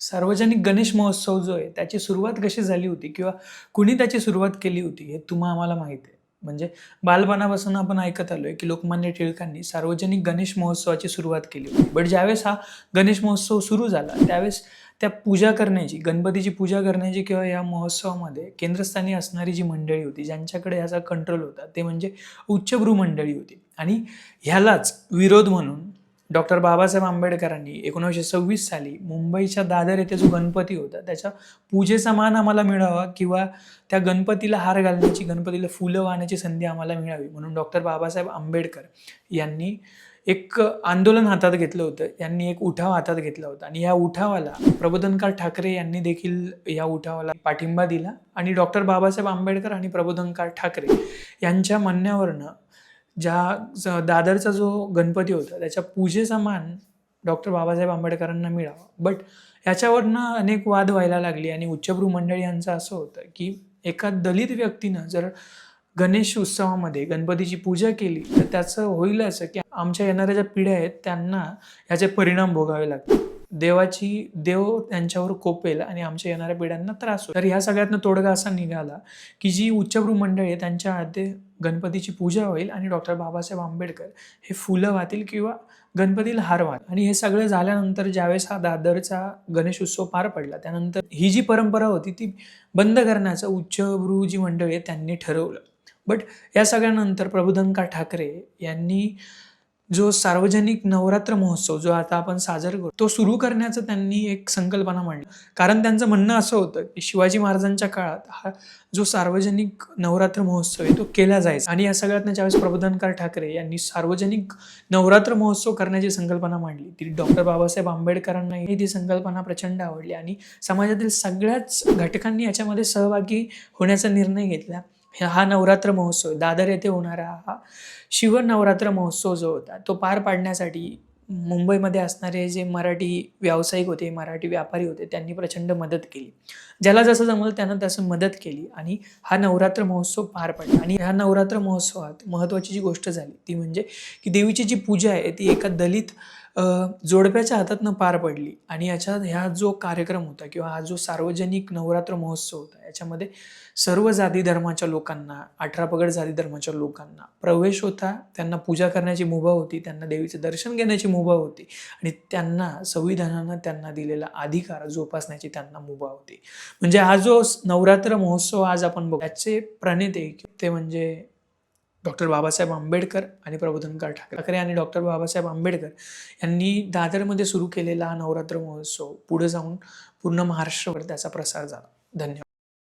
सार्वजनिक गणेश महोत्सव जो आहे त्याची सुरुवात कशी झाली होती किंवा कुणी त्याची सुरुवात केली होती हे तुम्हा आम्हाला माहीत आहे. म्हणजे बालपणापासून आपण ऐकत आलोय की लोकमान्य टिळकांनी सार्वजनिक गणेश महोत्सवाची सुरुवात केली होती. बट ज्यावेळेस हा गणेश महोत्सव सुरू झाला त्यावेळेस त्या पूजा करण्याची गणपतीची पूजा करण्याची किंवा या महोत्सवामध्ये केंद्रस्थानी असणारी जी मंडळी होती ज्यांच्याकडे याचा कंट्रोल होता ते म्हणजे उच्चभ्रू मंडळी होती. आणि ह्यालाच विरोध म्हणून डॉक्टर बाबासाहेब आंबेडकरांनी एकोणीसशे सव्वीस साली मुंबईच्या दादर येथे जो गणपती होता त्याच्या पूजेचा मान आम्हाला मिळावा किंवा त्या गणपतीला हार घालण्याची गणपतीला फुलं वाहण्याची संधी आम्हाला मिळावी म्हणून डॉक्टर बाबासाहेब आंबेडकर यांनी एक आंदोलन हातात घेतलं होतं. यांनी एक उठाव हातात घेतला होता आणि या उठावाला प्रबोधनकार ठाकरे यांनी देखील या उठावाला पाठिंबा दिला आणि डॉक्टर बाबासाहेब आंबेडकर आणि प्रबोधनकार ठाकरे यांच्या म्हणण्यावरनं ज्या ज- दादरचा जो गणपती होता त्याच्या पूजेचा मान डॉक्टर बाबासाहेब आंबेडकरांना मिळावा. बट याच्यावरनं अनेक वाद व्हायला लागली आणि उच्चभ्रू मंडळी यांचं असं होतं की एका दलित व्यक्तीनं जर गणेश उत्सवामध्ये गणपतीची पूजा केली तर त्याचं होईल असं की आमच्या येणाऱ्या ज्या पिढ्या आहेत त्यांना याचे परिणाम भोगावे लागतील देवाची देव त्यांच्यावर कोपेल आणि आमच्या येणाऱ्या पिढ्यांना त्रास होईल. तर ह्या सगळ्यातनं तोडगा असा निघाला की जी उच्चभ्रू मंडळी आहे त्यांच्या हाते गणपतीची पूजा होईल आणि डॉक्टर बाबासाहेब आंबेडकर हे फुलं वाहतील किंवा गणपतीला हार वाहतील. आणि हे सगळं झाल्यानंतर ज्यावेळेस हा दादरचा गणेश उत्सव पार पडला त्यानंतर ही जी परंपरा होती ती बंद करण्याचं उच्चभ्रू जी मंडळी आहे त्यांनी ठरवलं. बट या सगळ्यानंतर प्रबोधनकार ठाकरे यांनी जो सार्वजनिक नवरात्र महोत्सव जो आता आपण साजरा करतो तो सुरू करण्याचं त्यांनी एक संकल्पना मांडली. कारण त्यांचं म्हणणं असं होतं की शिवाजी महाराजांच्या काळात हा जो सार्वजनिक नवरात्र महोत्सव आहे तो केला जायचा. आणि या सगळ्यातनं ज्यावेळेस प्रबोधनकार ठाकरे यांनी सार्वजनिक नवरात्र महोत्सव करण्याची संकल्पना मांडली ती डॉक्टर बाबासाहेब आंबेडकरांनाही ती संकल्पना प्रचंड आवडली. आणि समाजातील सगळ्याच घटकांनी याच्यामध्ये सहभागी होण्याचा निर्णय घेतला. हा- नवरात्र महोत्सव दादर येथे होणारा हा शिवनवरात्र महोत्सव जो होता तो पार पाडण्यासाठी मुंबईमध्ये असणारे जे मराठी व्यावसायिक होते मराठी व्यापारी होते त्यांनी प्रचंड मदत केली. ज्याला जसं जमलं त्यानं तसं मदत केली आणि हा नवरात्र महोत्सव पार पडला. आणि ह्या नवरात्र महोत्सवात महत्त्वाची जी गोष्ट झाली ती म्हणजे की देवीची जी पूजा आहे ती एका दलित जोडप्याच्या हातातनं पार पडली आणि याच्यात ह्या जो कार्यक्रम होता किंवा हा जो सार्वजनिक नवरात्र महोत्सव होता याच्यामध्ये सर्व जाती धर्माच्या लोकांना अठरा पगड जाती धर्माच्या लोकांना प्रवेश होता. त्यांना पूजा करण्याची मुभा होती त्यांना देवीचं दर्शन घेण्याची मुभा होती आणि त्यांना संविधानानं त्यांना दिलेला अधिकार जोपासण्याची त्यांना मुभा होती. म्हणजे हा जो नवरात्र महोत्सव आज आपण बघू त्याचे प्रणेते ते म्हणजे डॉक्टर बाबासाहेब आंबेडकर आणि प्रबोधनकार ठाकरे. आणि डॉक्टर बाबासाहेब आंबेडकर यांनी दादरमध्ये सुरू केलेला हा नवरात्र महोत्सव पुढे जाऊन पूर्ण महाराष्ट्रभर त्याचा प्रसार झाला. धन्यवाद.